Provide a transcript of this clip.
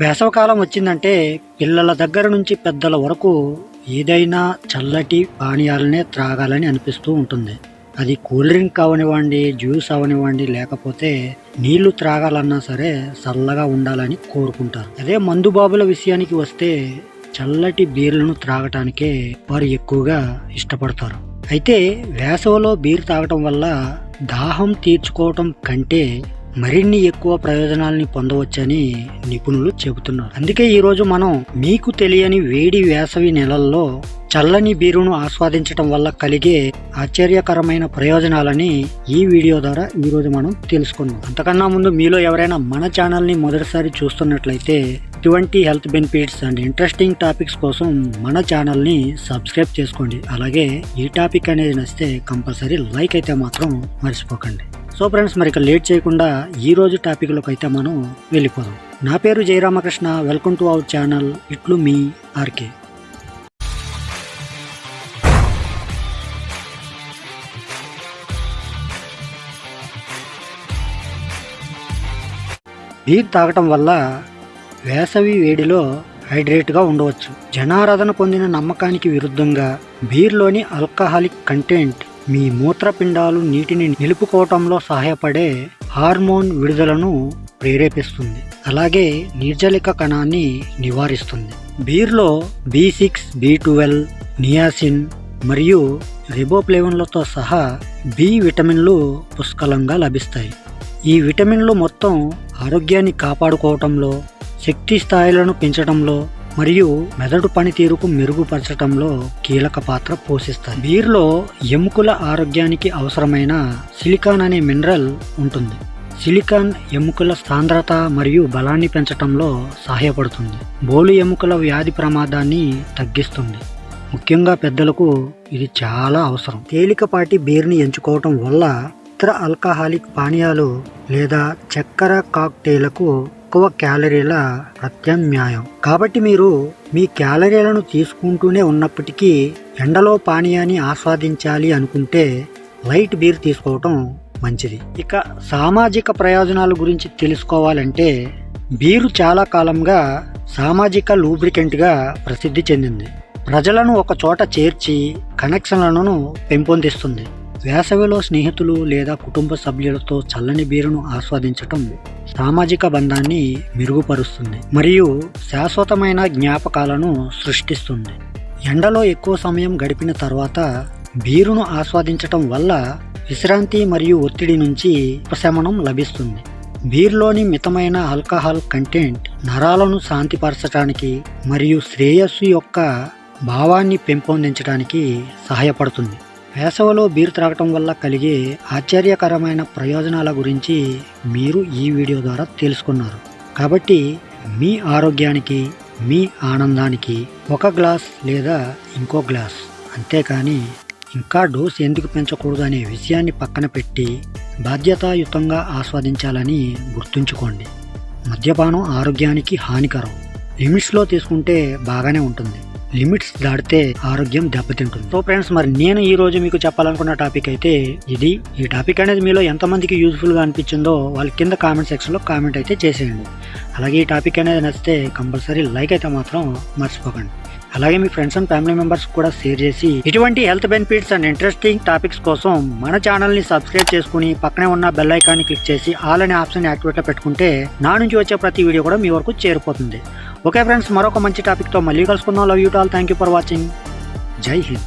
వేసవకాలం వచ్చిందంటే పిల్లల దగ్గర నుంచి పెద్దల వరకు ఏదైనా చల్లటి పానీయాలనే త్రాగాలని అనిపిస్తూ ఉంటుంది. అది కూల్ డ్రింక్ అవనివ్వండి జ్యూస్ అవనివ్వండి లేకపోతే నీళ్ళు త్రాగాలన్నా సరే చల్లగా ఉండాలని కోరుకుంటారు. అదే మందు బాబుల విషయానికి వస్తే చల్లటి బీర్లను త్రాగటానికే వారు ఎక్కువగా ఇష్టపడతారు. అయితే వేసవిలో బీర్ తాగటం వల్ల దాహం తీర్చుకోవటం కంటే మరిన్ని ఎక్కువ ప్రయోజనాల్ని పొందవచ్చని నిపుణులు చెబుతున్నారు. అందుకే ఈరోజు మనం మీకు తెలియని వేడి వేసవి నెలల్లో చల్లని బీరును ఆస్వాదించటం వల్ల కలిగే ఆశ్చర్యకరమైన ప్రయోజనాలని ఈ వీడియో ద్వారా ఈరోజు మనం తెలుసుకున్నాం. అంతకన్నా ముందు మీలో ఎవరైనా మన ఛానల్ని మొదటిసారి చూస్తున్నట్లయితే ఇటువంటి health benefits and interesting topics కోసం మన ఛానల్ని సబ్స్క్రైబ్ చేసుకోండి. అలాగే ఈ టాపిక్ అనేది నచ్చితే కంపల్సరీ లైక్ అయితే మాత్రం మర్చిపోకండి. సో ఫ్రెండ్స్ మరి ఇక లేట్ చేయకుండా ఈ రోజు టాపిక్లోకి అయితే మనం వెళ్ళిపోదాం. నా పేరు Jayaramakrishna. Welcome to our channel. ఇట్లు మీ ఆర్కే. బీర్ తాగటం వల్ల వేసవి వేడిలో హైడ్రేట్గా ఉండవచ్చు. జనారాధన పొందిన నమ్మకానికి విరుద్ధంగా బీర్లోని ఆల్కహాలిక్ కంటెంట్ మీ మూత్రపిండాలు నీటిని నిలుపుకోవటంలో సహాయపడే హార్మోన్ విడుదలను ప్రేరేపిస్తుంది. అలాగే నిర్జలిక కణాన్ని నివారిస్తుంది. బీర్లో B six B twelve niacin మరియు రిబోప్లేవన్లతో సహా బి విటమిన్లు పుష్కలంగా లభిస్తాయి. ఈ విటమిన్లు మొత్తం ఆరోగ్యాన్ని కాపాడుకోవటంలో శక్తి స్థాయిలను పెంచడంలో మరియు మెదడు పనితీరుకు మెరుగుపరచడంలో కీలక పాత్ర పోషిస్తాయి. బీర్లో ఎముకల ఆరోగ్యానికి అవసరమైన సిలికాన్ అనే మినరల్ ఉంటుంది. సిలికాన్ ఎముకల సాంద్రత మరియు బలాన్ని పెంచడంలో సహాయపడుతుంది. బోలు ఎముకల వ్యాధి ప్రమాదాన్ని తగ్గిస్తుంది. ముఖ్యంగా పెద్దలకు ఇది చాలా అవసరం. తేలికపాటి బీర్ని ఎంచుకోవటం వల్ల ఇతర ఆల్కహాలిక్ పానీయాలు లేదా చక్కెర కాక్టైలకు తక్కువ క్యాలరీల ప్రత్యామ్నాయం. కాబట్టి మీరు మీ క్యాలరీలను తీసుకుంటూనే ఉన్నప్పటికీ ఎండలో పానీయాన్ని ఆస్వాదించాలి అనుకుంటే లైట్ బీర్ తీసుకోవటం మంచిది. ఇక సామాజిక ప్రయోజనాల గురించి తెలుసుకోవాలంటే బీరు చాలా కాలంగా సామాజిక లూబ్రికెంట్గా ప్రసిద్ధి చెందింది. ప్రజలను ఒక చోట చేర్చి కనెక్షన్లను పెంపొందిస్తుంది. వేసవిలో స్నేహితులు లేదా కుటుంబ సభ్యులతో చల్లని బీరును ఆస్వాదించటం సామాజిక బంధాన్ని మెరుగుపరుస్తుంది మరియు శాశ్వతమైన జ్ఞాపకాలను సృష్టిస్తుంది. ఎండలో ఎక్కువ సమయం గడిపిన తర్వాత బీరును ఆస్వాదించటం వల్ల విశ్రాంతి మరియు ఒత్తిడి నుంచి ఉపశమనం లభిస్తుంది. బీర్లోని మితమైన ఆల్కహాల్ కంటెంట్ నరాలను శాంతిపరచడానికి మరియు శ్రేయస్సు యొక్క భావాన్ని పెంపొందించడానికి సహాయపడుతుంది. వేసవిలో బీరు త్రాగటం వల్ల కలిగే ఆశ్చర్యకరమైన ప్రయోజనాల గురించి మీరు ఈ వీడియో ద్వారా తెలుసుకున్నారు. కాబట్టి మీ ఆరోగ్యానికి మీ ఆనందానికి ఒక గ్లాస్ లేదా ఇంకో గ్లాస్. అంతేకాని ఇంకా డోస్ ఎందుకు పెంచకూడదు అనే విషయాన్ని పక్కన పెట్టి బాధ్యతాయుతంగా ఆస్వాదించాలని గుర్తుంచుకోండి. మద్యపానం ఆరోగ్యానికి హానికరం. లిమిట్స్లో తీసుకుంటే బాగానే ఉంటుంది. లిమిట్స్ దాటితే ఆరోగ్యం దెబ్బతింటుంది. సో ఫ్రెండ్స్ మరి నేను ఈ రోజు మీకు చెప్పాలనుకున్న టాపిక్ అయితే ఇది. ఈ టాపిక్ అనేది మీలో ఎంతమందికి యూజ్ఫుల్గా అనిపించిందో వాళ్ళ కింద కామెంట్ సెక్షన్లో కామెంట్ అయితే చేసేయండి. అలాగే ఈ టాపిక్ అనేది నచ్చితే కంపల్సరీ లైక్ అయితే మాత్రం మర్చిపోకండి. అలాగే మీ ఫ్రెండ్స్ అండ్ ఫ్యామిలీ మెంబర్స్ కూడా షేర్ చేసి ఇటువంటి health benefits and interesting topics కోసం మన ఛానల్ని సబ్స్క్రైబ్ చేసుకుని పక్కనే ఉన్న బెల్ ఐకాన్ని క్లిక్ చేసి ఆల్ అనే ఆప్షన్ యాక్టివేట్లో పెట్టుకుంటే నా నుంచి వచ్చే ప్రతి వీడియో కూడా మీ వరకు చేరిపోతుంది. ఓకే ఫ్రెండ్స్ మరొక మంచి టాపిక్తో మళ్ళీ కలుసుకుందాం. Love you all thank you for watching Jai Hind.